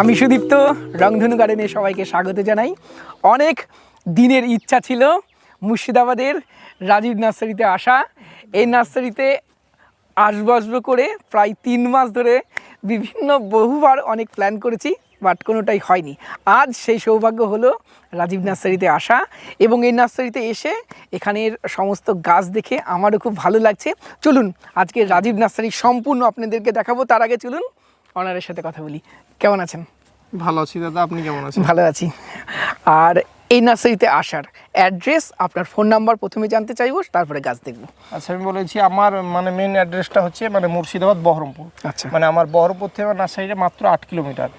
আমি সুদীপ্ত, রংধনু গার্ডেনে সবাইকে স্বাগত জানাই। অনেক দিনের ইচ্ছা ছিল মুর্শিদাবাদের রাজীব নার্সারিতে আসা। এই নার্সারিতে আসব করে প্রায় তিন মাস ধরে বিভিন্ন বহুবার অনেক প্ল্যান করেছি, বাট কোনোটাই হয়নি। আজ সেই সৌভাগ্য হলো রাজীব নার্সারিতে আসা এবং এই নার্সারিতে এসে এখানের সমস্ত গাছ দেখে আমারও খুব ভালো লাগছে। চলুন, আজকে রাজীব নার্সারি সম্পূর্ণ আপনাদেরকে দেখাবো। তার আগে চলুন অনারের সাথে কথা বলি। কেমন আছেন? ভালো আছি দাদা আপনি কেমন আছেন? ভালো আছি। আর এই নার্সারিতে আসার অ্যাড্রেস আপনার ফোন নাম্বার প্রথমে জানতে চাইব তারপরে গাছ দেখব। আচ্ছা আমি বলেছি আমার মানে মেন অ্যাড্রেসটা হচ্ছে মানে মুর্শিদাবাদ বহরমপুর। আচ্ছা। মানে আমার বহরমপুর থেকে আমার নার্সারিটা মাত্র আট কিলোমিটার।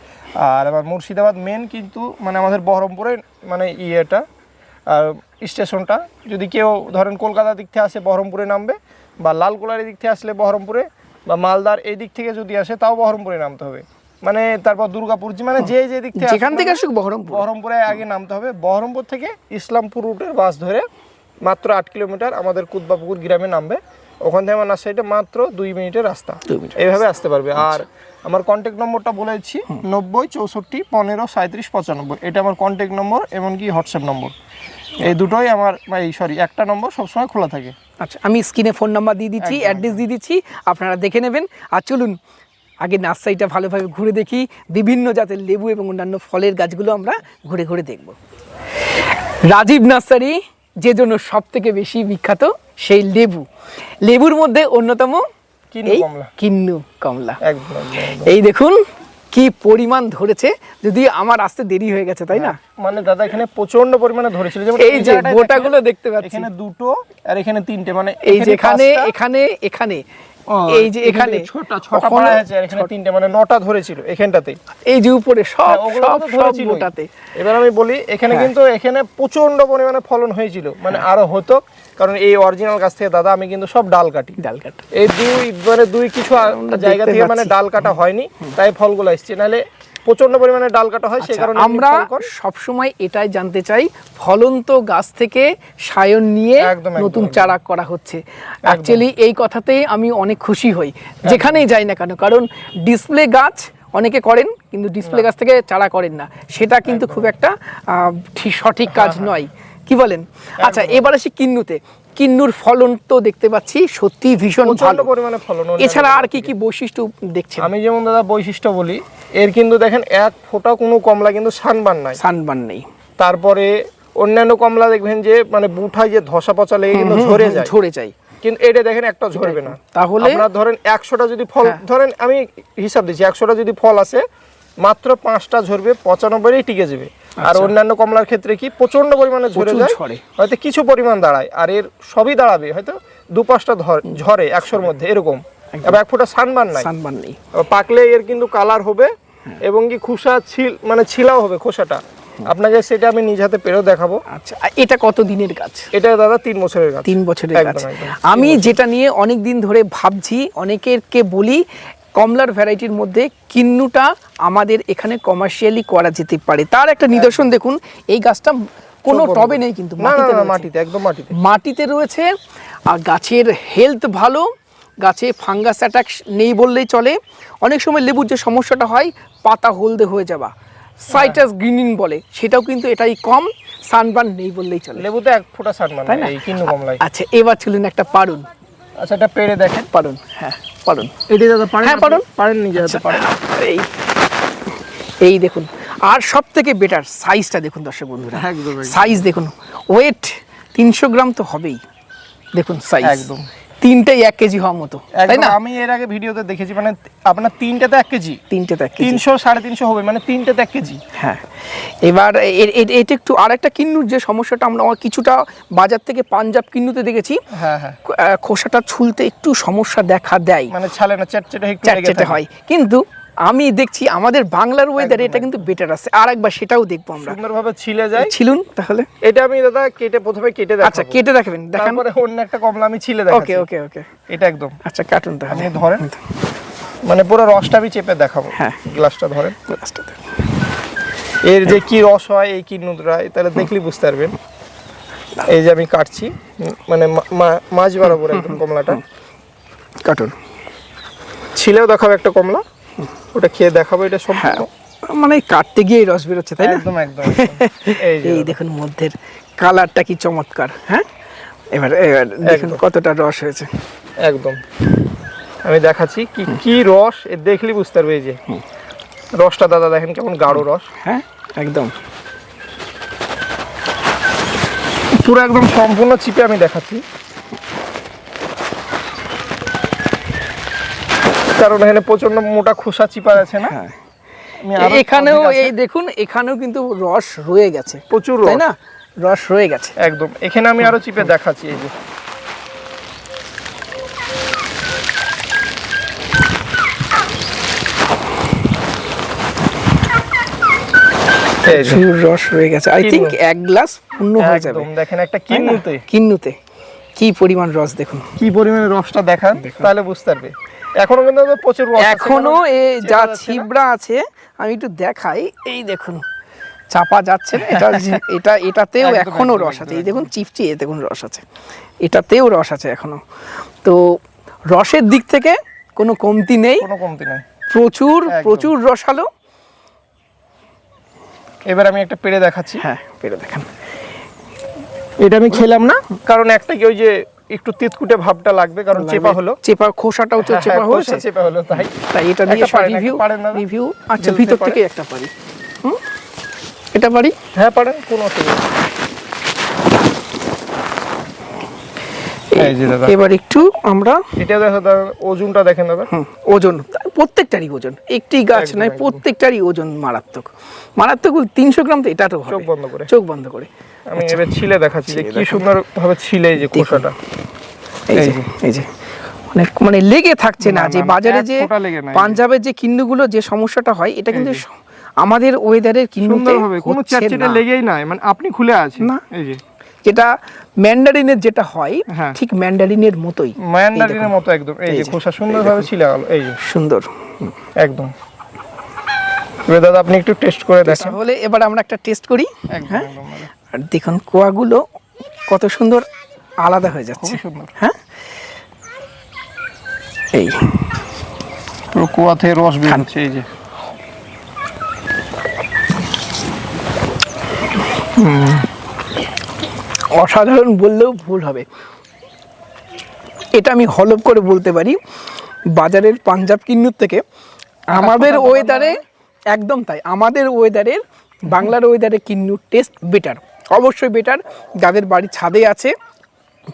আর আমার মুর্শিদাবাদ মেন কিন্তু মানে আমাদের বহরমপুরে মানে ইয়েটা আর স্টেশনটা। যদি কেউ ধরেন কলকাতা দিক থেকে আসে বহরমপুরে নামবে বা লালগোলার দিক থেকে আসলে বহরমপুরে বা মালদার এই দিক থেকে যদি আসে তাও বহরমপুরে নামতে হবে। মানে তারপর দুর্গাপুর যে- মানে যে যে দিক থেকে যেখান আসুক থেকে আসুক বহরমপুর। বহরমপুরে আগে নামতে হবে। বহরমপুর থেকে ইসলামপুর রুটের বাস ধরে মাত্র আট কিলোমিটার আমাদের কুদবাপুকুর গ্রামে নামবে। ওখান থেকে আমার নার্সারিটা মাত্র দুই মিনিটের রাস্তা। এইভাবে আসতে পারবে। আর আমার কন্ট্যাক্ট নম্বরটা বলে দিচ্ছি নব্বই চৌষট্টি পনেরো সাঁত্রিশ পঁচানব্বই। এটা আমার কন্ট্যাক্ট নম্বর এমনকি হোয়াটসঅ্যাপ নম্বর এই দুটোই আমার এই সরি একটা নম্বর সবসময় খোলা থাকে। আচ্ছা আমি স্ক্রিনে ফোন নাম্বার দিয়ে দিচ্ছি অ্যাড্রেস দিয়ে দিচ্ছি আপনারা দেখে নেবেন। আর চলুন আগে নার্সারিটা ভালোভাবে ঘুরে দেখি বিভিন্ন জাতের লেবু এবং অন্যান্য ফলের গাছগুলো আমরা ঘুরে ঘুরে দেখব। রাজীব নার্সারি যে জন্য সব থেকে বেশি বিখ্যাত সেই লেবু। লেবুর মধ্যে অন্যতম কিন্নু এই কমলা। কিন্নু। এই দেখুন কি পরিমাণ ধরেছে? যদি আমার আসতে দেরি হয়ে গেছে তাই না? মানে দাদা এখানে প্রচণ্ড পরিমাণে ধরেছিল। যেমন এই যে গোটাগুলো দেখতে পাচ্ছি। এখানে দুটো আর এখানে তিনটে মানে এই যে এখানে এখানে। এই যে এখানে ছটা ছটা পড়া আছে আর এখানে তিনটে মানে নটা ধরেছিল এখানটাতে। এই যে উপরে সব হ্যাঁ, সব সব গোটাতে। এবার আমি বলি এখানে হ্যাঁ। কিন্তু এখানে প্রচণ্ড পরিমাণে ফলন হয়েছিল মানে আরও হতো কারণ এই অরিজিনাল গাছ থেকে দাদা আমি কিন্তু সব ডাল কাটি। ডাল কাটা। এই দুই মানে দুই কিছু জায়গা থেকে মানে ডাল কাটা হয়নি তাই ফলগুলো আসছে নাহলে প্রচণ্ড পরিমাণে ডাল কাটা হয় সেই আচ্ছা, কারণে আমরা সবসময় এটাই জানতে চাই ফলন্ত গাছ থেকে সায়ন নিয়ে নতুন চারা করা হচ্ছে। অ্যাকচুয়ালি এই কথাতেই আমি অনেক খুশি হই। যেখানেই যাই না কেন কারণ ডিসপ্লে গাছ অনেকে করেন কিন্তু ডিসপ্লে গাছ থেকে চারা করেন না। সেটা কিন্তু খুব একটা সঠিক কাজ হ্যাঁ, নয়। কি বলেন? আচ্ছা এবার আসি কিন্নুতে। কিন্নুর ফলন তো দেখতে পাচ্ছি সত্যি ভীষণ ভালো। পরিমাণে ফলন এছাড়া আর কি কি বৈশিষ্ট্য দেখছেন? আমি যেমন দাদা বৈশিষ্ট্য বলি এর কিন্তু দেখেন এক ফোঁটা কোনো কমলা কিন্তু সানবান নাই। সানবান নেই। তারপরে অন্যান্য কমলা দেখবেন যে মানে বুঠায় যে ধসা পচা লেগে কিন্তু ঝরে যায়। ঝরে যায়। কিন্তু এটা দেখেন একটা ঝরবে না। তাহলে? আপনার ধরেন একশোটা যদি ফল হ্যাঁ। ধরেন আমি হিসাব দিচ্ছি একশোটা যদি ফল আসে মাত্র পাঁচটা ঝরবে পঁচানব্বই টিকে যাবে। আর অন্যান্য কমলার ক্ষেত্রে কি প্রচণ্ড পরিমাণে ঝরে আচ্ছা। যায় হয়তো কিছু পরিমাণ দাঁড়ায় আর এর সবই দাঁড়াবে হয়তো দু পাঁচটা ঝরে একশোর মধ্যে এরকম। এবার এক ফুটা সানবান নাই। সানবান নেই। পাকলে এর কিন্তু কালার হবে এবং কি খুসা ছিল মানে ছিলাও হবে খোসাটা। আপনাকে সেটা আমি নিজ হাতে পেরেও দেখাবো। আচ্ছা এটা কত দিনের গাছ? এটা দাদা তিন বছরের গাছ। তিন বছরের গাছ। আমি যেটা নিয়ে অনেক দিন ধরে ভাবছি অনেকেরকে বলি কমলার ভ্যারাইটির মধ্যে কিন্নুটা আমাদের এখানে কমার্শিয়ালি করা যেতে পারে। তার একটা নিদর্শন দেখুন এই গাছটা কোনো টবে নেই কিন্তু মাটিতে একদম মাটিতে। মাটিতে রয়েছে আর গাছের হেলথ ভালো গাছে ফাঙ্গাস অ্যাটাক নেই বললেই চলে। অনেক সময় লেবুর যে সমস্যাটা হয় পাতা হলদে হয়ে যাওয়া। সাইটাস গ্রিনিং বলে সেটাও কিন্তু এটাই কম সানবার্ন নেই বললেই চলে। লেবুতে এক ফোঁটা সানমান তাই না? আচ্ছা এবার চলুন একটা পারুন। আচ্ছা এটা পেড়ে দেখেন। পারুন হ্যাঁ। পারুন এটি দাদা পারেন হ্যাঁ? পারেন। পারেন নিজে দাদা পারেন এই এই দেখুন আর সব থেকে বেটার সাইজটা দেখুন দর্শক বন্ধুরা। সাইজ দেখুন ওয়েট তিনশো গ্রাম তো হবেই দেখুন সাইজ একদম। তিনটেই এক কেজি হওয়ার মতো তাই না? আমি এর আগে ভিডিওতে দেখেছি মানে আপনার তিনটাতে এক কেজি। তিনটাতে এক কেজি। তিনশো সাড়ে তিনশো হবে মানে তিনটাতে এক কেজি। হ্যাঁ। এবার এটা একটু আর একটা কিন্নুর যে সমস্যাটা আমরা কিছুটা বাজার থেকে পাঞ্জাব কিন্নুতে দেখেছি। হ্যাঁ হ্যাঁ। খোসাটা ছুলতে একটু সমস্যা দেখা দেয়। মানে ছালে না চ্যাটচেটে একটু চ্যাটচ্যাটে হয়। কিন্তু আমি দেখছি আমাদের বাংলার ওয়েদার এটা কিন্তু বেটার আছে। আর একবার সেটাও দেখব আমরা। সুন্দরভাবে ছিলে যায়। ছিলুন তাহলে? এটা আমি দাদা কেটে প্রথমে কেটে আচ্ছা কেটে দেখাবেন দেখান। তারপরে অন্য একটা কমলা আমি ছিলে ওকে ওকে ওকে এটা একদম। আচ্ছা কাটুন তাহলে। ধরেন। মানে পুরো রসটা আমি চেপে দেখাবো। হ্যাঁ। গ্লাসটা ধরেন। গ্লাসটাতে। এর যে কি রস হয় এই কি নুদরায় তাহলে দেখলেই বুঝতে পারবেন। এই যে আমি কাটছি মানে মাছ বরাবর একদম কমলাটা। কাটুন। ছিলেও দেখাবো একটা কমলা। ওটা খেয়ে দেখাবো এটা হ্যাঁ সম্পূর্ণ মানে কাটতে গিয়ে রস বেরোচ্ছে তাই না? একদম একদম এই দেখুন মধ্যের কালারটা কি চমৎকার হ্যাঁ? এবার এবার দেখুন কতটা রস হয়েছে। একদম। আমি দেখাচ্ছি কি কি রস এ দেখলি বুঝতে পারবে এই যে। রসটা দাদা দেখেন কেমন গাঢ় রস। হ্যাঁ একদম। পুরো একদম সম্পূর্ণ চিপে আমি দেখাচ্ছি। কারণ এখানে প্রচণ্ড মোটা খোসা চিপা আছে না? হ্যাঁ। এখানেও এই দেখুন এখানেও কিন্তু রস রয়ে গেছে। প্রচুর তাই না? রস রয়ে গেছে। একদম। এখানে আমি আরও চিপে দেখাচ্ছি এই যে। প্রচুর রস রয়ে গেছে। আই কি থিঙ্ক এক গ্লাস পূর্ণ হয়ে যাবে। দেখেন একটা তাই না? কিনুতে কিন্নুতে। কি পরিমাণ রস দেখুন। কি পরিমাণে রসটা দেখান। তাহলে বুঝতে পারবে। এখনও কিন্তু প্রচুর এখনও কারণ এ যা ছিবড়া আছে আমি একটু দেখাই। এই দেখুন চাপা যাচ্ছে না এটা এটা এটাতেও এখনও রস আছে। এই দেখুন চিপচি এ দেখুন রস আছে। এটাতেও রস আছে এখনও। তো রসের দিক থেকে কোনো কমতি নেই। কোনো কমতি নাই। প্রচুর। প্রচুর রসালো এবার আমি একটা পেড়ে দেখাচ্ছি। হ্যাঁ পেরে দেখান। এটা আমি খেলাম না। কারণ একটা কি ওই যে একটু তিতকুটে ভাবটা লাগবে কারণ চেপা হলো। চেপা খোসাটাও তো হ্যাঁ, চেপা হ্যাঁ, হয়েছে। চেপা হলো তাই। তাই এটা দিয়ে রিভিউ? রিভিউ আচ্ছা ভিতর থেকে একটা পারি। হুম? এটা পারি? হ্যাঁ পারেন কোনো অসুবিধা নেই। এই যে দাদা এবার একটু আমরা এটা দেখো ওজনটা দেখেন দাদা। ওজন প্রত্যেকটারই ওজন। একটি গাছ নয় প্রত্যেকটারই ওজন মারাত্মক। মারাত্মক তিনশো গ্রাম তো এটা তো চোখ বন্ধ করে। চোখ বন্ধ করে। আমি এবার ছিলে দেখাচ্ছি যে কি সুন্দর ভাবে ছিলে এই যে খোসাটা। এই যে। এই যে। মানে মানে লেগে থাকছে না যে বাজারে যে। পাঞ্জাবের যে কিন্নুগুলো যে সমস্যাটা হয় এটা কিন্তু আমাদের ওয়েদারের কিন্নুতে কোনো লেগেই নাই। মানে আপনি খুলে আছে না। এই যে। যেটা ম্যান্ডারিনের যেটা হয় হ্যাঁ। ঠিক ম্যান্ডারিনের মতোই। ম্যান্ডারিনের মতো একদম। এই যে। খোসা সুন্দরভাবে ছিলে গেল। এই যে। সুন্দর। একদম। এবার দাদা আপনি একটু টেস্ট করে দেখেন। তাহলে এবার আমরা একটা টেস্ট করি হ্যাঁ? আর দেখুন কোয়াগুলো কত সুন্দর আলাদা হয়ে যাচ্ছে হ্যাঁ? এই। পুরো কুয়া থেকে রস বের হচ্ছে এই যে। অসাধারণ বললেও ভুল হবে। এটা আমি হলপ করে বলতে পারি বাজারের পাঞ্জাব কিন্নুর থেকে। আমাদের ওয়েদারে একদম তাই আমাদের ওয়েদারের বাংলার ওয়েদারে কিন্নুর টেস্ট বেটার অবশ্যই বেটার যাদের বাড়ি ছাদে আছে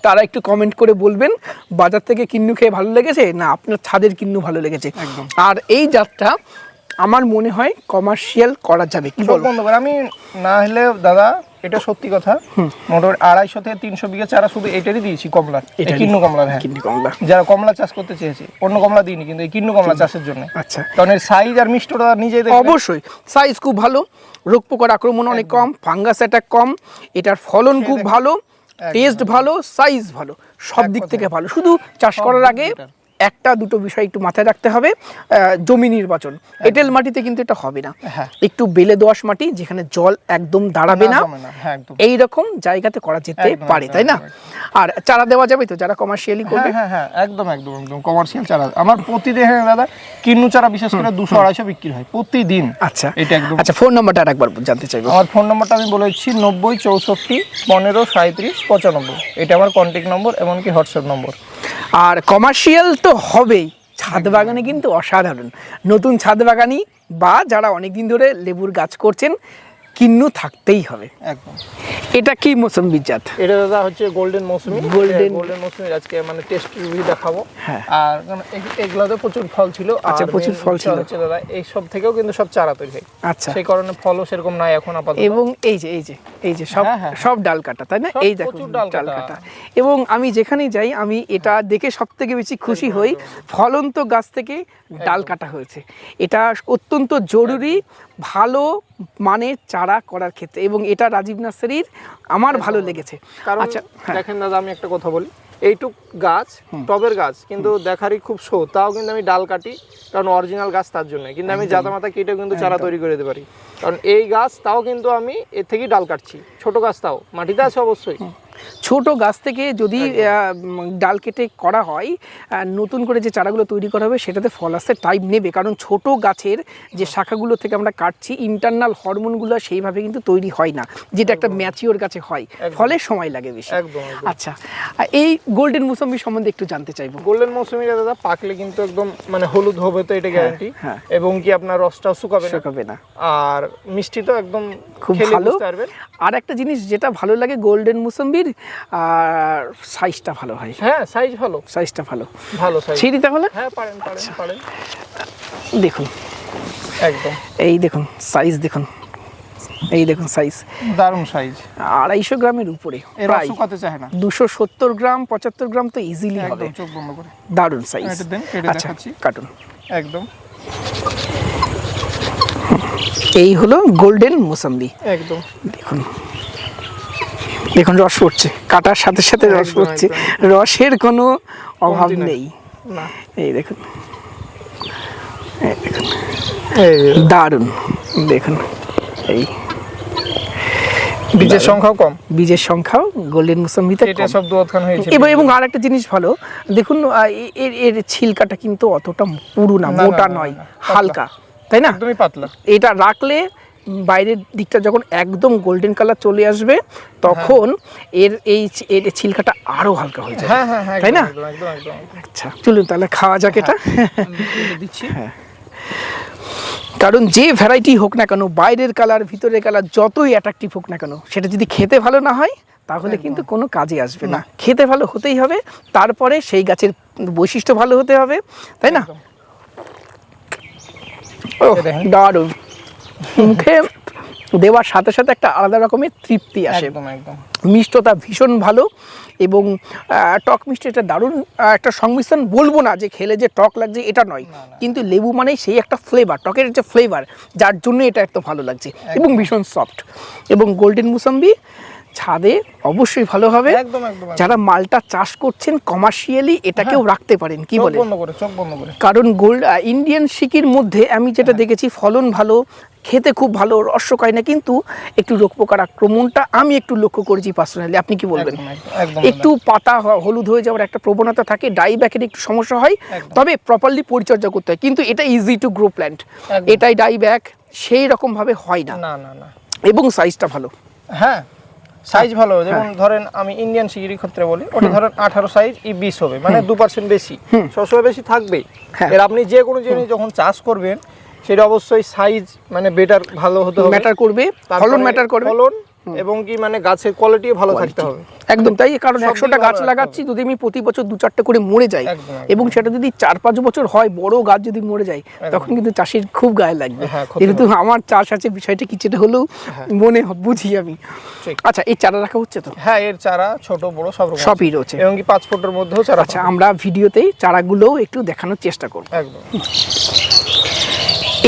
তারা একটু কমেন্ট করে বলবেন বাজার থেকে কিন্নু খেয়ে ভালো লেগেছে না আপনার ছাদের কিন্নু ভালো লেগেছে? একদম। আর এই জাতটা আমার মনে হয় কমার্শিয়াল করা যাবে কি চোখ বলো বন্ধ করে আমি না হলে দাদা এটা সত্যি কথা। মোটামুটি আড়াইশো থেকে তিনশো বিঘা চারা শুধু এটারই দিয়েছি কমলা? কিন্নু কমলার হ্যাঁ। কিন্নি কমলা। যারা কমলা চাষ করতে চেয়েছে অন্য কমলা দিইনি কিন্তু এই কিন্নু কমলা চাষের জন্য। আচ্ছা। কারণ এর সাইজ আর মিষ্টটা দেখবেন। অবশ্যই। সাইজ খুব ভালো রোগ পোকার আক্রমণ অনেক কম ফাঙ্গাস অ্যাটাক কম এটার ফলন খুব ভালো টেস্ট ভালো সাইজ ভালো সব দিক থেকে ভালো। শুধু চাষ করার আগে একটা দুটো বিষয় একটু মাথায় রাখতে হবে আহ, জমি নির্বাচন। এঁটেল মাটিতে কিন্তু এটা হবে না। হ্যাঁ। একটু বেলে দোআঁশ মাটি যেখানে জল একদম দাঁড়াবে না। হ্যাঁ এই রকম জায়গাতে করা যেতে পারে তাই না? আর চারা দেওয়া যাবে তো? যারা কমার্শিয়ালি করবে। হ্যাঁ হ্যাঁ হ্যাঁ একদম একদম একদম কমার্শিয়াল চারা। আমার প্রতিদিন হ্যাঁ দাদা কিন্নু চারা বিশেষ করে দুশো আড়াইশো বিক্রি হয় প্রতিদিন। আচ্ছা। এটা একদম আচ্ছা ফোন নাম্বারটা আর একবার জানতে চাইব। আমার ফোন নম্বরটা আমি বলেছি নব্বই চৌষট্টি পনেরো সাঁত্রিশ পঁচানব্বই। এটা আমার কন্ট্যাক্ট নম্বর এমনকি হোয়াটসঅ্যাপ নম্বর আর কমার্শিয়াল তো হবেই। ছাদ বাগানে কিন্তু অসাধারণ। নতুন ছাদ বাগানি বা যারা অনেকদিন ধরে লেবুর গাছ করছেন কিন্নু থাকতেই হবে। একদম। এটা কি মৌসুম্বির জাত? এটা দাদা হচ্ছে golden mosambi. Golden golden mosambi আজকে মানে টেস্ট রিভিউ দেখাবো। হ্যাঁ। আর এগুলোতে প্রচুর ফল ছিল। আচ্ছা, প্রচুর ফল ছিল। হচ্ছে দাদা এই সব থেকেও কিন্তু সব চারা তৈরি হয়। আচ্ছা। সেই কারণে ফলও সেরকম নাই এখন আপাতত। এবং এই যে এই যে এই যে সব হ্যাঁ, হ্যাঁ। সব ডাল কাটা তাই না? এই দেখো ডাল কাটা। এবং আমি যেখানেই যাই আমি এটা দেখে সব থেকে বেশি খুশি হই। ফলন্ত গাছ থেকে ডাল কাটা হয়েছে। এটা অত্যন্ত জরুরি ভালো মানের চারা করার ক্ষেত্রে এবং এটা রাজীব নার্সারির আমার ভালো লেগেছে। আচ্ছা হ্যাঁ। দেখেন দাদা আমি একটা কথা বলি। এইটুক গাছ টবের গাছ কিন্তু দেখারই খুব শো তাও কিন্তু আমি ডাল কাটি কারণ অরিজিনাল গাছ তার জন্য। কিন্তু আমি জাতা মাথা কেটেও কিন্তু চারা তৈরি করে দিতে পারি। কারণ এই গাছ তাও কিন্তু আমি এর থেকেই ডাল কাটছি ছোট গাছ তাও। মাটিতে আছে অবশ্যই। ছোট গাছ থেকে যদি ডাল কেটে করা হয় নতুন করে যে চারাগুলো তৈরি করা হবে সেটাতে ফল আসতে টাইম নেবে। কারণ ছোট গাছের যে শাখাগুলো থেকে আমরা কাটছি ইন্টারনাল হরমোনগুলো সেইভাবে কিন্তু তৈরি হয় না যেটা একটা ম্যাচিওর গাছে হয়। ফলে সময় লাগে বেশি। আচ্ছা আর এই গোল্ডেন মুসম্বি সম্বন্ধে একটু জানতে চাইব। গোল্ডেন মৌসুমিটা দাদা পাকলে কিন্তু একদম মানে হলুদ হবে তো এটা গ্যারান্টি হ্যাঁ। এবং কি আপনার রসটাও শুকাবে শুকাবে না। আর মিষ্টি তো একদম খুব ভালো। আর একটা জিনিস যেটা ভালো লাগে গোল্ডেন মুসম্বির আর সাইজটা ভালো হয় হ্যাঁ সাইজ ভালো। সাইজটা ভালো। ভালো সাইজ ছিঁড়ি তাহলে? হ্যাঁ পারেন পারেন আচ্ছা। পারেন। দেখুন। একদম। এই দেখুন সাইজ দেখুন। এই দেখুন সাইজ দারুণ সাইজ আড়াইশো গ্রামের উপরে। প্রায় শুকাতে চায় না? দুশো সত্তর গ্রাম পঁচাত্তর গ্রাম তো ইজিলি হবে। চোখ বন্ধ করে। দারুণ সাইজ আচ্ছা কাটুন। একদম। এই হলো গোল্ডেন মোসাম্বি। একদম। দেখুন। দেখুন রস পড়ছে কাটার সাথে সাথে রস পড়ছে। রসের কোনো অভাব নেই। এই দেখুন। এই দেখুন। এই দারুণ। দেখুন। এই। বীজের সংখ্যাও কম। বীজের সংখ্যাও গোল্ডেন মুসাম্বিতে এটা সব দুয়াতখান হয়েছে। এবং এবং আর একটা জিনিস ভালো দেখুন এর এর ছিলকাটা কিন্তু অতটা পুরু না, মোটা নয় হালকা। তাই না? একদমই পাতলা। এটা রাখলে বাইরের দিকটা যখন একদম গোল্ডেন কালার চলে আসবে তখন এর এই এর ছিলকাটা আরও হালকা হয়ে যাবে। হ্যাঁ হ্যাঁ হ্যাঁ তাই না? আচ্ছা চলুন তাহলে খাওয়া যাক এটা। দিচ্ছি। কারণ যে ভ্যারাইটি হোক না কেন বাইরের কালার ভিতরের কালার যতই অ্যাট্রাকটিভ হোক না কেন সেটা যদি খেতে ভালো না হয় তাহলে কিন্তু কোনো কাজে আসবে না। খেতে ভালো হতেই হবে তারপরে সেই গাছের বৈশিষ্ট্য ভালো হতে হবে তাই না? ও। দারুণ। মুখে দেওয়ার সাথে সাথে একটা আলাদা রকমের তৃপ্তি আসে। একদম একদম। মিষ্টতা ভীষণ ভালো এবং টক মিষ্টি এটা দারুণ একটা সংমিশ্রণ বলব না যে খেলে যে টক লাগছে এটা নয়। কিন্তু লেবু মানেই সেই একটা ফ্লেভার টকের যে ফ্লেভার যার জন্য এটা এত ভালো লাগছে এবং ভীষণ সফট এবং গোল্ডেন মুসাম্বি ছাদে অবশ্যই ভালো হবে। একদম একদম একদম। যারা মালটা চাষ করছেন কমার্শিয়ালি এটাকেও রাখতে পারেন কি বলে কারণ গোল্ড ইন্ডিয়ান সিকির মধ্যে আমি যেটা দেখেছি ফলন ভালো খেতে খুব ভালো রস্যকয় না কিন্তু একটু রোগ পোকার আক্রমণটা আমি একটু লক্ষ্য করেছি পার্সোনালি আপনি কি বলবেন? একটু পাতা হলুদ হয়ে যাওয়ার একটা প্রবণতা থাকে ডাই ব্যাকের একটু সমস্যা হয় তবে প্রপারলি পরিচর্যা করতে হয়। কিন্তু এটা ইজি টু গ্রো প্ল্যান্ট এটাই ডাই ব্যাক সেই রকম ভাবে হয় না। না না না। এবং সাইজটা ভালো। হ্যাঁ। সাইজ ভালো হবে। যেমন ধরেন আমি ইন্ডিয়ান সিগিরির ক্ষেত্রে বলি ওটা ধরেন আঠারো সাইজ ই বিশ হবে মানে দু পার্সেন্ট বেশি। সবসময় বেশি থাকবে হ্যাঁ। এর আপনি যে কোনো জিনিস যখন চাষ করবেন সেটা অবশ্যই সাইজ মানে বেটার ভালো হতে হবে। ম্যাটার করবে। ফলন ম্যাটার করবে। ফলন এবং কি মানে গাছের কোয়ালিটিও ভালো থাকতে হবে। একদম তাই কারণ একশোটা গাছ লাগাচ্ছি যদি আমি প্রতি বছর দু চারটে করে মরে যাই। এবং সেটা যদি চার পাঁচ বছর হয় বড় গাছ যদি মরে যায় তখন কিন্তু চাষির খুব গায়ে লাগবে। হ্যাঁ, যেহেতু আমার চাষ আছে বিষয়টা কিছুটা হলেও মনে হ- বুঝি আমি। আচ্ছা এই চারা রাখা হচ্ছে তো? হ্যাঁ এর চারা ছোট বড় সব সবই রয়েছে। এবং কি পাঁচ ফুটের মধ্যেও চারা আচ্ছা আমরা ভিডিওতেই চারাগুলোও একটু দেখানোর চেষ্টা করব। একদম।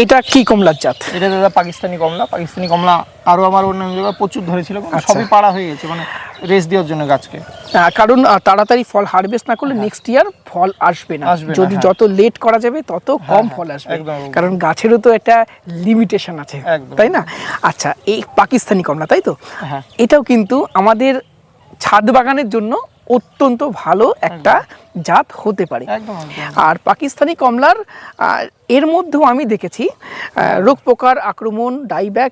এটা কি কমলার জাত এটা দাদা পাকিস্তানি কমলা পাকিস্তানি কমলা আরও আমার অন্যান্য জায়গায় প্রচুর ধরেছিল কিন্তু আচ্ছা। সবই পাড়া হয়ে গেছে মানে রেস দেওয়ার জন্য গাছকে আহ, কারণ তাড়াতাড়ি ফল হারভেস্ট না করলে নেক্সট ইয়ার ফল আসবে না হ্যাঁ। যদি হ্যাঁ। যত লেট করা যাবে তত কম হ্যাঁ, ফল আসবে। কারণ গাছেরও তো একটা লিমিটেশন আছে তাই না আচ্ছা এই পাকিস্তানি কমলা তাই তো হ্যাঁ। এটাও কিন্তু আমাদের ছাদ বাগানের জন্য অত্যন্ত ভালো একটা জাত হতে পারে। আর পাকিস্তানি কমলার এর মধ্যেও আমি দেখেছি রোগ পোকার আক্রমণ ডাইব্যাক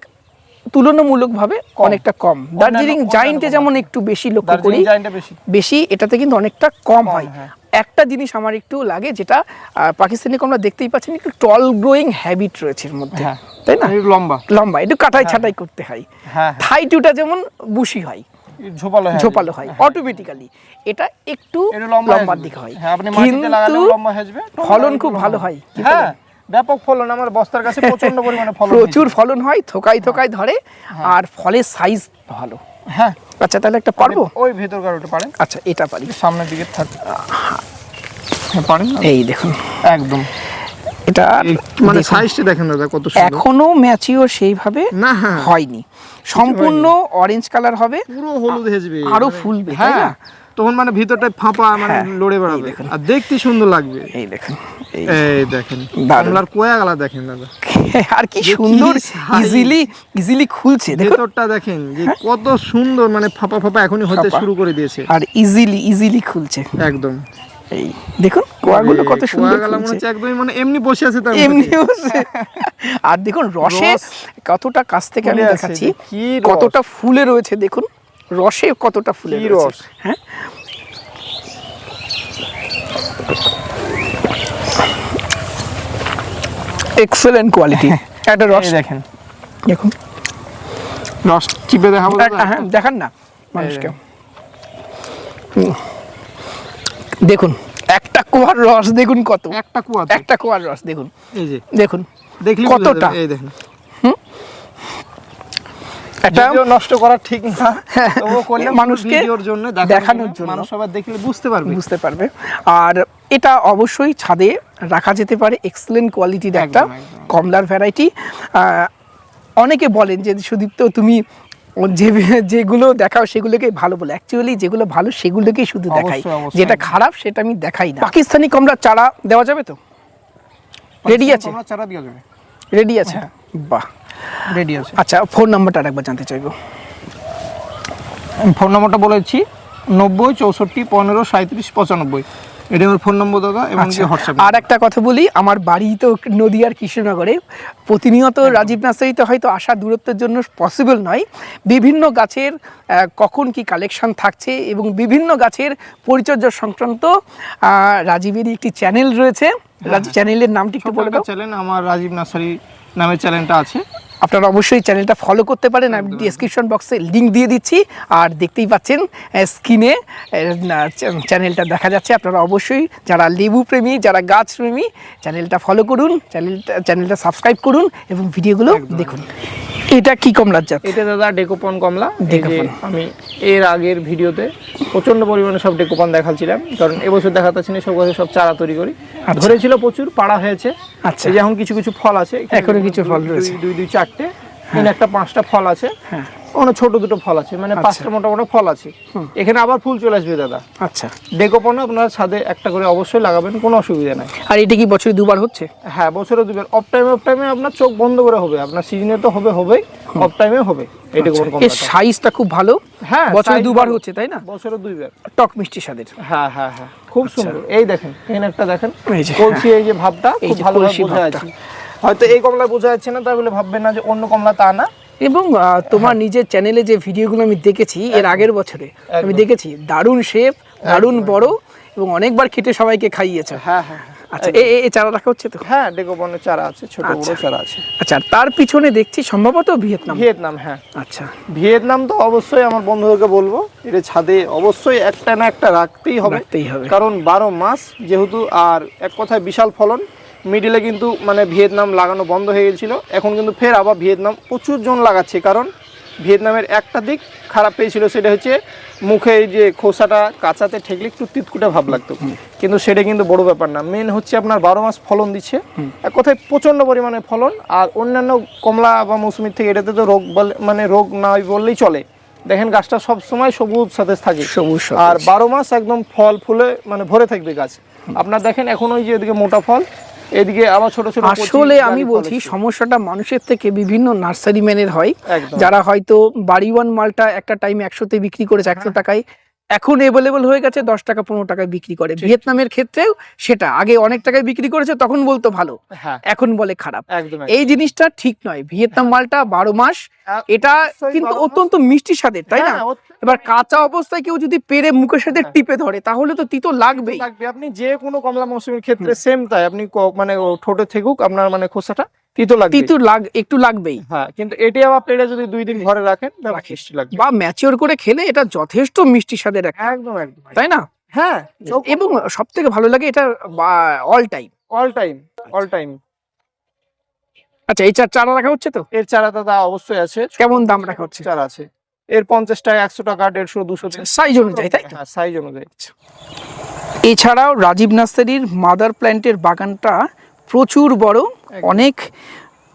তুলনামূলকভাবে অনেকটা কম। দার্জিলিং জাইন্টে যেমন একটু বেশি লক্ষ্য করি বেশি। এটাতে কিন্তু অনেকটা কম হয় হ্যাঁ। একটা জিনিস আমার একটু লাগে যেটা পাকিস্তানি কমলা দেখতেই পাচ্ছেন একটু টল গ্রোয়িং হ্যাবিট রয়েছে এর মধ্যে। হ্যাঁ। তাই না? লম্বা। লম্বা একটু কাটাই ছাটাই করতে হয়। হ্যাঁ থাইটুটা যেমন বুশি হয়। ঝোপালো হ্যাঁ ঝোপালো হয় অটোমেটিক্যালি এটা একটু একটু লম্বা লম্বার দিকে হয়। হ্যাঁ আপনি মাটিতে লাগালেও লম্বা আসবে টব ফলন খুব ভালো হয়। হ্যাঁ ব্যাপক ফলন আমার বস্তার কাছে প্রচণ্ড পরিমাণে ফলন প্রচুর ফলন হয় থোকাই থোকাই ধরে আর ফলের সাইজ ভালো। হ্যাঁ। আচ্ছা তাহলে একটা পারব? ওই ভেতরকার ওটা পারেন। আচ্ছা এটা পারি। সামনের দিকে থাক। হ্যাঁ পারেন এই দেখুন। একদম। এটা মানে দেখুন, সাইজটা দেখেন দাদা কত সুন্দর। এখনও ম্যাচিওর সেইভাবে না। হ্যাঁ হয়নি। সম্পূর্ণ অরেঞ্জ কালার হবে। পুরো হলুদ হেজবে আরও মানে- ফুলবে, হ্যাঁ তখন মানে ভিতরটা ফাঁপা মানে হ্যাঁ, লড়ে বেড়াবে। আর দেখতে সুন্দর লাগবে। এই দেখুন এই দেখেন গালা দেখেন দাদা। আর কি সুন্দর। ইজিলি ইজিলি খুলছে ভেতরটা দেখেন যে কত সুন্দর মানে ফাপা ফাপা এখনই হতে শুরু করে দিয়েছে। আর ইজিলি ইজিলি খুলছে। একদম। এই দেখুন কোয়াগুলো কত সুন্দর মনে একদমই মানে এমনি বসে আছে তার এমনি বসে। আর দেখুন রসে কতটা কাছ থেকে আমি দেখাচ্ছি। কতটা ফুলে রয়েছে দেখুন রসে কতটা ফুলে রস। হ্যাঁ? এক্সেলেন্ট কোয়ালিটি একটা রস। দেখেন। দেখুন। রস চিপে দেখাবো হ্যাঁ দেখান না মানুষকে হুম। দেখুন একটা কুয়ার রস দেখুন কত। একটা কুয়া একটা কুয়ার রস দেখুন। এই যে। দেখুন দেখলি কতটা? এই দেখেন। নষ্ট করা ঠিক না তবুও মানুষকে জন্য দেখানোর জন্য। মানুষ দেখলে বুঝতে পারবে। বুঝতে পারবে। আর এটা অবশ্যই ছাদে রাখা যেতে পারে এক্সেলেন্ট কোয়ালিটির একটা। কমলার ভ্যারাইটি অনেকে বলেন যে সুদীপ্ত তুমি যে যেগুলো দেখাও সেগুলোকে ভালো বলে। অ্যাকচুয়ালি যেগুলো ভালো সেগুলোকেই শুধু দেখাই। যেটা খারাপ সেটা আমি দেখাই না। পাকিস্তানি কমলার চারা দেওয়া যাবে তো? রেডি আছে? চারা দিয়ে যাবে। রেডি আছে? বাহ। রেডি আছে। আচ্ছা ফোন নাম্বারটা আরেকবার জানতে চাইব। ফোন নম্বরটা বলেছি নব্বই চৌষট্টি পনেরো সাঁত্রিশ পঁচানব্বই। এটা আমার ফোন নম্বর দাদা এবং হোয়াটসঅ্যাপ আর একটা কথা বলি আমার বাড়ি তো নদিয়ার কৃষ্ণনগরে। প্রতিনিয়ত রাজীব নার্সারিতে হয়তো আসা দূরত্বের জন্য পসিবল নয়। বিভিন্ন গাছের কখন কি কালেকশন থাকছে এবং বিভিন্ন গাছের পরিচর্যা সংক্রান্ত রাজীবেরই একটি চ্যানেল রয়েছে। রাজীব চ্যানেলের নামটি একটু বলে দাও। চ্যানেল আমার রাজীব নার্সারি নামের চ্যানেলটা আছে। আপনারা অবশ্যই চ্যানেলটা ফলো করতে পারেন। আমি ডিসক্রিপশন বক্সে লিংক দিয়ে দিচ্ছি। আর দেখতেই পাচ্ছেন স্ক্রিনে চ্যানেলটা দেখা যাচ্ছে। আপনারা অবশ্যই যারা লেবু প্রেমী যারা গাছ প্রেমী চ্যানেলটা ফলো করুন চ্যানেলটা চ্যানেলটা সাবস্ক্রাইব করুন এবং ভিডিওগুলো দেখুন। এটা কি কমলার জাত? এটা দাদা ডেকোপন কমলা। আমি এর আগের ভিডিওতে প্রচণ্ড পরিমাণে সব ডেকোপন দেখাচ্ছিলাম কারণ এবছর দেখাতেছি না সব গাছে সব চারা তৈরি করি। আচ্ছা। ধরেছিল প্রচুর পাড়া হয়েছে। আচ্ছা। এই যে এখন কিছু কিছু ফল আছে। এখানে কিছু ফল রয়েছে। দুই দুই চারটে এখানে একটা পাঁচটা ফল আছে। হ্যাঁ। ওখানে ছোট দুটো ফল আছে মানে আচ্ছা। পাঁচটা মোটা মোটা ফল আছে। এখানে আবার ফুল চলে আসবে দাদা। আচ্ছা। ডেকোপন আপনারা ছাদে একটা করে অবশ্যই লাগাবেন কোনো অসুবিধা নাই। আর এটা কি বছরে দুবার হচ্ছে? হ্যাঁ বছরে দুবার। অফ টাইমে অফ টাইমে আপনার চোখ বন্ধ করে হবে। আপনার সিজনে তো হবে হবেই। অফ টাইমে হবে। এই ডেকোপন সাইজটা খুব ভালো। হ্যাঁ বছরে দুবার হচ্ছে তাই না? বছরে দুইবার। টক মিষ্টি স্বাদের। হ্যাঁ হ্যাঁ হ্যাঁ। খুব সুন্দর। এই দেখেন এখানে একটা দেখেন কলসি এই যে ভাবটা খুব কলসি বোঝা ভাবটা। হয়তো এই কমলা বোঝা যাচ্ছে না তাহলে ভাববেন না যে অন্য কমলা তা না। এবং তোমার নিজের চ্যানেলে যে ভিডিওগুলো আমি দেখেছি এর আগের বছরে আমি দেখেছি দারুণ শেপ দারুণ বড় এবং অনেকবার খেটে সবাইকে খাইয়েছে। হ্যাঁ হ্যাঁ আচ্ছা চারা রাখা হচ্ছে তো? হ্যাঁ চারা আছে ছোট বড় আচ্ছা। চারা আছে। আচ্ছা তার পিছনে দেখছি সম্ভবত ভিয়েতনাম। ভিয়েতনাম হ্যাঁ। আচ্ছা। ভিয়েতনাম তো অবশ্যই আমার বন্ধুদেরকে বলব এটা ছাদে অবশ্যই একটা না একটা রাখতেই হবে। রাখতেই হবে। কারণ বারো মাস যেহেতু আর এক কথায় বিশাল ফলন মিডিলে কিন্তু মানে ভিয়েতনাম লাগানো বন্ধ হয়ে গেছিল। এখন কিন্তু ফের আবার ভিয়েতনাম প্রচুর জন লাগাচ্ছে কারণ ভিয়েতনামের একটা দিক খারাপ পেয়েছিল সেটা হচ্ছে মুখে এই যে খোসাটা কাঁচাতে ঠেকলে একটু তিতকুটে ভাব লাগতো। কিন্তু সেটা কিন্তু বড় ব্যাপার না। মেন হচ্ছে আপনার বারো মাস ফলন দিচ্ছে। এক কথায় প্রচণ্ড পরিমাণে ফলন আর অন্যান্য কমলা বা মৌসুমির থেকে এটাতে তো রোগ বলে মানে রোগ নাই বললেই চলে। দেখেন গাছটা সব সময় সবুজ সাথে থাকে। সবুজ আর বারো মাস একদম ফল ফুলে মানে ভরে থাকবে গাছ। আপনার দেখেন এখন ওই যে এদিকে মোটা ফল এদিকে আবার ছোট ছোট আসলে আমি বলছি সমস্যাটা মানুষের থেকে বিভিন্ন নার্সারি ম্যানের হয়। যারা হয়তো বাড়ি ওয়ান মালটা একটা টাইম একশোতে বিক্রি করেছে একশো হ্যাঁ। টাকায়। এখন এভেলেবল হয়ে গেছে দশ টাকা পনেরো টাকায় বিক্রি করে। ভিয়েতনামের ক্ষেত্রেও সেটা আগে অনেক টাকায় বিক্রি করেছে তখন বলতো ভালো। হ্যাঁ। এখন বলে খারাপ। এই জিনিসটা ঠিক নয়। ভিয়েতনাম মালটা বারো মাস এটা কিন্তু অত্যন্ত মিষ্টি স্বাদের তাই না? হ্যাঁ, এবার কাঁচা অবস্থায় কেউ যদি পেরে মুখের সাথে টিপে ধরে তাহলে তো তিতো লাগবেই। লাগবে। আপনি যে কোনো কমলা মৌসুমীর ক্ষেত্রে সেম তাই। আপনি মানে ঠোঁটে থেকুক আপনার মানে খোসাটা তিতো লাগবে। তিতো লাগ একটু লাগবেই। হ্যাঁ কিন্তু এটি আবার প্লেটে যদি দুই দিন ঘরে রাখেন। মিষ্টি লাগবে। বা ম্যাচিওর করে খেলে এটা যথেষ্ট মিষ্টি স্বাদের একদম একদম। তাই না? হ্যাঁ এবং সব থেকে ভালো লাগে এটা all time all time all time আচ্ছা এই চার চারা রাখা হচ্ছে তো? এর চারা দাদা অবশ্যই আছে। কেমন দাম রাখা হচ্ছে? চারা আছে। এর পঞ্চাশ টাকা একশো টাকা দেড়শো দুশো সাইজ অনুযায়ী তাই তো? হ্যাঁ সাইজ অনুযায়ী। এছাড়াও রাজীব নার্সারির মাদার প্ল্যান্টের বাগানটা প্রচুর বড়। অনেক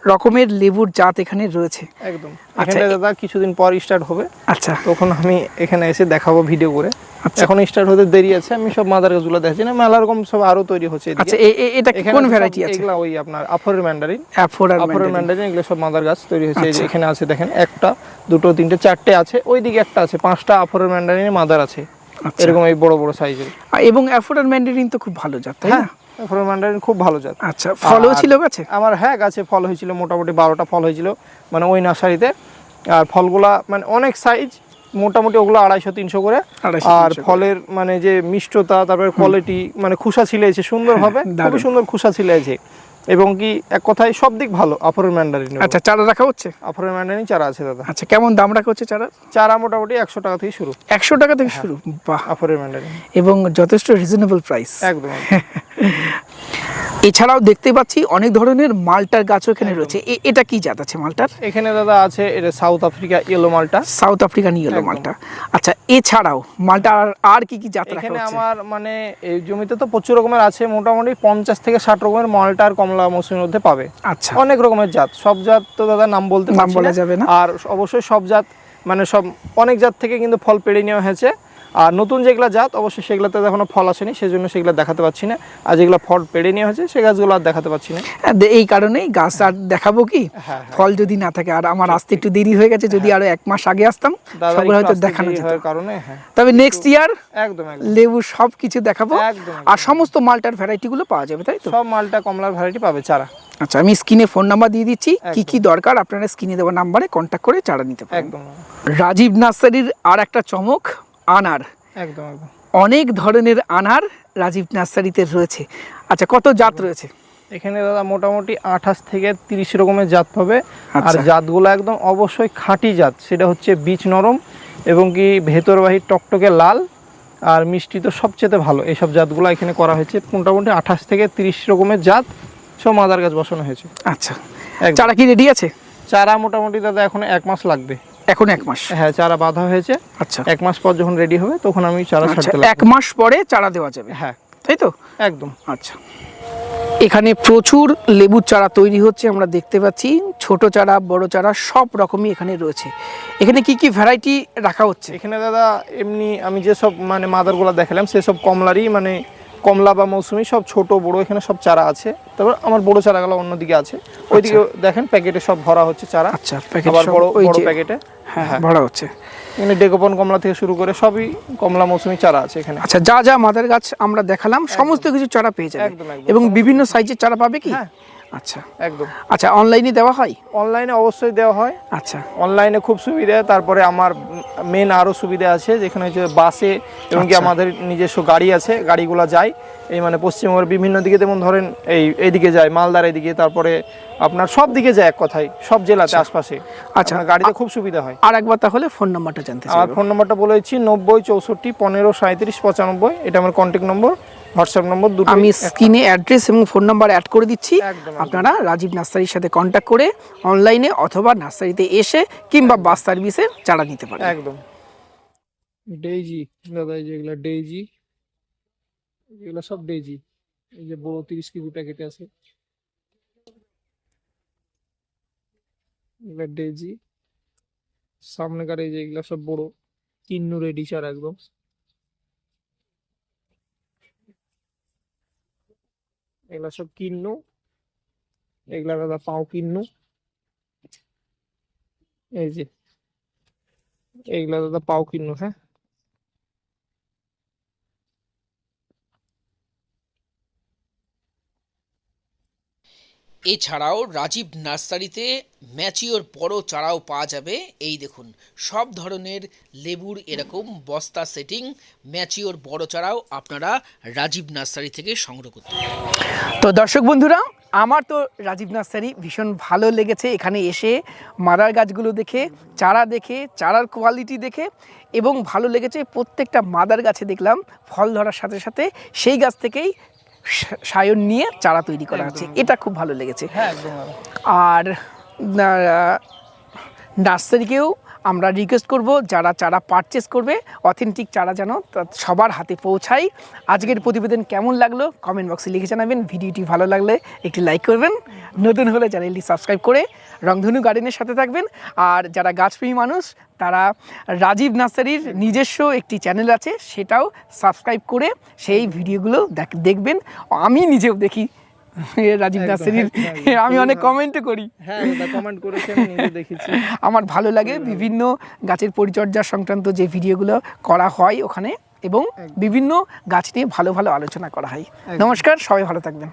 রকমের লেবুর জাত এখানে রয়েছে। একদম। আচ্ছা, দাদা কিছুদিন পর স্টার্ট হবে। আচ্ছা। তখন আমি এখানে এসে দেখাবো ভিডিও করে। আচ্ছা। এখন স্টার্ট হতে দেরি আছে আমি সব মাদার গাছগুলো দেখছি না মেলা রকম সব আরও তৈরি হচ্ছে আচ্ছা এটা কোন ভ্যারাইটি আছে? এগুলা ওই আপনার আফরের ম্যান্ডারিন অ্যাফোর আর আফরের ম্যান্ডারিন। এগুলো সব মাদার গাছ তৈরি হয়েছে। আচ্ছা। এখানে আছে দেখেন একটা দুটো তিনটে চারটে আছে। ওইদিকে একটা আছে পাঁচটা আফরের ম্যান্ডারিনে মাদার আছে। আচ্ছা। এরকম এই বড় বড় সাইজের এবং অ্যাফোর আর ম্যান্ডারিন তো খুব ভালো জাত হ্যাঁ ম্যান্ডারিন খুব ভালো জাত। আচ্ছা ফলও ছিল গাছে? আমার হ্যাঁ গাছে ফল হয়েছিল মোটামুটি বারোটা ফল হয়েছিল মানে ওই নার্সারিতে। আর ফলগুলা মানে অনেক সাইজ মোটামুটি ওগুলো আড়াইশো তিনশো করে। আর ফলের মানে যে মিষ্টতা তারপরে কোয়ালিটি মানে খুসা ছিলেছে সুন্দরভাবে খুবই সুন্দর খুসা ছিলেছে এবং কি এক কথায় সব দিক ভালো আফরের ম্যান্ডারিন আচ্ছা চারা রাখা হচ্ছে? আফরের ম্যান্ডারিন চারা আছে দাদা। আচ্ছা কেমন দাম রাখা হচ্ছে চারা চারা মোটামুটি একশো টাকা থেকে শুরু। একশো টাকা থেকে হ্যাঁ। শুরু? বাহ। Afourer mandarin. এবং যথেষ্ট রিজনেবল প্রাইস একদম। এছাড়াও দেখতে পাচ্ছি অনেক ধরনের মালটার গাছও এখানে রয়েছে। এটা কি জাত আছে মালটার? এখানে দাদা আছে এটা সাউথ আফ্রিকা ইয়েলো মালটা। সাউথ আফ্রিকান ইয়েলো মালটা। আচ্ছা এছাড়াও মালটা আর আর কি কি জাত রাখা এখানে আমার মানে এই জমিতে তো প্রচুর রকমের আছে মোটামুটি পঞ্চাশ থেকে ষাট রকমের মালটা আর কমলা মৌসুমের মধ্যে পাবে। আচ্ছা। অনেক রকমের জাত। সব জাত তো দাদা নাম বলতে নাম বলা যাবে না। আর অবশ্যই সব জাত মানে সব অনেক জাত থেকে কিন্তু ফল পেড়ে নেওয়া হয়েছে। আর নতুন যেগুলো জাত অবশ্যই সেগুলোতে এখনও ফল আসেনি সেজন্য সেগুলো দেখাতে পাচ্ছি না। আর যেগুলো ফল পেড়ে নেওয়া হয়েছে সে গাছগুলো আর দেখাতে পাচ্ছি না। হ্যাঁ, এই কারণেই গাছ আর দেখাবো কি? হ্যাঁ, ফল যদি না থাকে আর আমার আসতে একটু দেরি হয়ে গেছে যদি আরও এক মাস আগে আসতাম সবগুলো হয়তো দেখানো যেত। কারণে হ্যাঁ। তবে নেক্সট ইয়ার একদম একদম। লেবু সব কিছু দেখাবো আর সমস্ত মালটার ভ্যারাইটি গুলো পাওয়া যাবে তাই তো? সব মালটা কমলার ভ্যারাইটি পাবে চারা। আচ্ছা আমি স্ক্রিনে ফোন নাম্বার দিয়ে দিচ্ছি। কি কি দরকার আপনারা স্ক্রিনে দেওয়া নাম্বারে কন্ট্যাক্ট করে চারা নিতে পারেন। একদম। রাজীব নার্সারির আর একটা চমক আনার। একদম একদম। অনেক ধরনের আনার রাজীব নার্সারিতে রয়েছে। আচ্ছা কত জাত রয়েছে? এখানে দাদা মোটামুটি আঠাশ থেকে তিরিশ রকমের জাত পাবে আর আচ্ছা। জাতগুলো একদম অবশ্যই খাঁটি জাত। সেটা হচ্ছে বীজ নরম এবং কি ভেতর বাহির টকটকে লাল আর মিষ্টি তো সবচেয়ে ভালো। এইসব জাতগুলো এখানে করা হয়েছে। মোটামুটি আঠাশ থেকে তিরিশ রকমের জাত সব মাদার গাছ বসানো হয়েছে। আচ্ছা। চারা কি রেডি আছে? চারা মোটামুটি দাদা এখন এক মাস লাগবে। এখন এক মাস। হ্যাঁ চারা বাঁধা হয়েছে। আচ্ছা। এক মাস পর যখন রেডি হবে তখন আমি চারা আচ্ছা ছাড়তে এক মাস পরে চারা দেওয়া যাবে। হ্যাঁ। তাই তো? একদম। আচ্ছা। এখানে প্রচুর লেবুর চারা তৈরি হচ্ছে আমরা দেখতে পাচ্ছি। ছোট চারা বড় চারা সব রকমই এখানে রয়েছে। এখানে কি কি ভ্যারাইটি রাখা হচ্ছে? এখানে দাদা এমনি আমি যেসব মানে মাদারগুলো দেখালাম সেসব কমলারই মানে কমলা বা মৌসুমি সব ছোট বড় এখানে সব চারা আছে। তারপর আমার বড় চারাগুলো অন্যদিকে আছে। ওইদিকে দেখেন প্যাকেটে সব ভরা হচ্ছে চারা। আচ্ছা প্যাকেট বড় বড় প্যাকেটে। হ্যাঁ হ্যাঁ। ভরা হচ্ছে। এখানে ডেকোপন কমলা থেকে শুরু করে সবই কমলা মৌসুমি চারা আছে এখানে। আচ্ছা যা যা মাদের গাছ আমরা দেখালাম সমস্ত কিছু চারা পেয়ে যাবে। এবং বিভিন্ন সাইজের চারা পাবে কি? হ্যাঁ। আচ্ছা। একদম। আচ্ছা অনলাইনে দেওয়া হয়? অনলাইনে অবশ্যই দেওয়া হয়। আচ্ছা। অনলাইনে খুব সুবিধা তারপরে আমার মেন আরও সুবিধা আছে যেখানে হচ্ছে বাসে এবং কি আচ্ছা। আমাদের নিজস্ব গাড়ি আছে গাড়িগুলো যায় এই মানে পশ্চিমবঙ্গের বিভিন্ন দিকে যেমন ধরেন এই এইদিকে যায় মালদার এদিকে তারপরে আপনার সব দিকে যায় এক কথায় সব জেলাতে আশপাশে। আচ্ছা। গাড়িতে খুব সুবিধা হয়। আর একবার তাহলে ফোন নাম্বারটা জানতে আমার চাইব ফোন নম্বরটা বলেছি নব্বই চৌষট্টি পনেরো সাঁত্রিশ পঁচানব্বই এটা আমার কন্ট্যাক্ট নম্বর হোয়াটসঅ্যাপ নম্বর দুটো আমি স্ক্রিনে অ্যাড্রেস এবং ফোন নাম্বার অ্যাড করে দিচ্ছি। আপনারা রাজীব নার্সারির সাথে কন্ট্যাক্ট করে অনলাইনে অথবা নার্সারিতে এসে কিংবা বাস সার্ভিসে চারা নিতে পারেন। একদম। ডেইজি দাদা এই যেগুলো ডেইজি এগুলো সব ডেইজি এই যে বড় তিরিশ কেজি প্যাকেটে আছে। এগুলো ডেইজি সামনেকার এই যে এগুলো সব বড় কিন্নু রেডি চার একদম। এগুলা সব কিনলো এগুলা দাদা পাও কিনলো এই যে এগুলা দাদা পাও কিনলো হ্যাঁ? এছাড়াও রাজীব নার্সারিতে ম্যাচিওর বড় চারাও পাওয়া যাবে। এই দেখুন, সব ধরনের লেবুর এরকম বস্তা সেটিং, ম্যাচিওর বড় চারাও আপনারা রাজীব নার্সারি থেকে সংগ্রহ করতে তো দর্শক বন্ধুরা, আমার তো রাজীব নার্সারি ভীষণ ভালো লেগেছে। এখানে এসে মাদার গাছগুলো দেখে, চারা দেখে, চারার কোয়ালিটি দেখে এবং ভালো লেগেছে। প্রত্যেকটা মাদার গাছে দেখলাম, ফল ধরার সাথে সাথে সেই গাছ থেকেই সায়ন নিয়ে চারা তৈরি করা আছে এটা খুব ভালো লেগেছে। হ্যাঁ। আর নার্সারিকেও আমরা রিকোয়েস্ট করব, যারা চারা পারচেস করবে অথেন্টিক চারা যেন সবার হাতে পৌঁছায়। আজকের প্রতিবেদন কেমন লাগল? কমেন্ট বক্সে লিখে জানাবেন। ভিডিওটি ভালো লাগলে একটি লাইক করবেন। নতুন হলে চ্যানেলটি সাবস্ক্রাইব করে রংধনু গার্ডেনের সাথে থাকবেন। আর যারা গাছপ্রেমী মানুষ, তারা রাজীব নার্সারির নিজস্ব একটি চ্যানেল আছে, সেটাও সাবস্ক্রাইব করে সেই ভিডিওগুলো দেখ- দেখবেন। আমি নিজেও দেখি রাজীব আমি অনেক কমেন্টও করি। হ্যাঁ কমেন্ট আমি দেখেছি। আমার ভালো লাগে বিভিন্ন গাছের পরিচর্যা সংক্রান্ত যে ভিডিওগুলো করা হয় ওখানে এবং বিভিন্ন গাছ নিয়ে ভালো ভালো আলোচনা করা হয়। নমস্কার সবাই ভালো থাকবেন।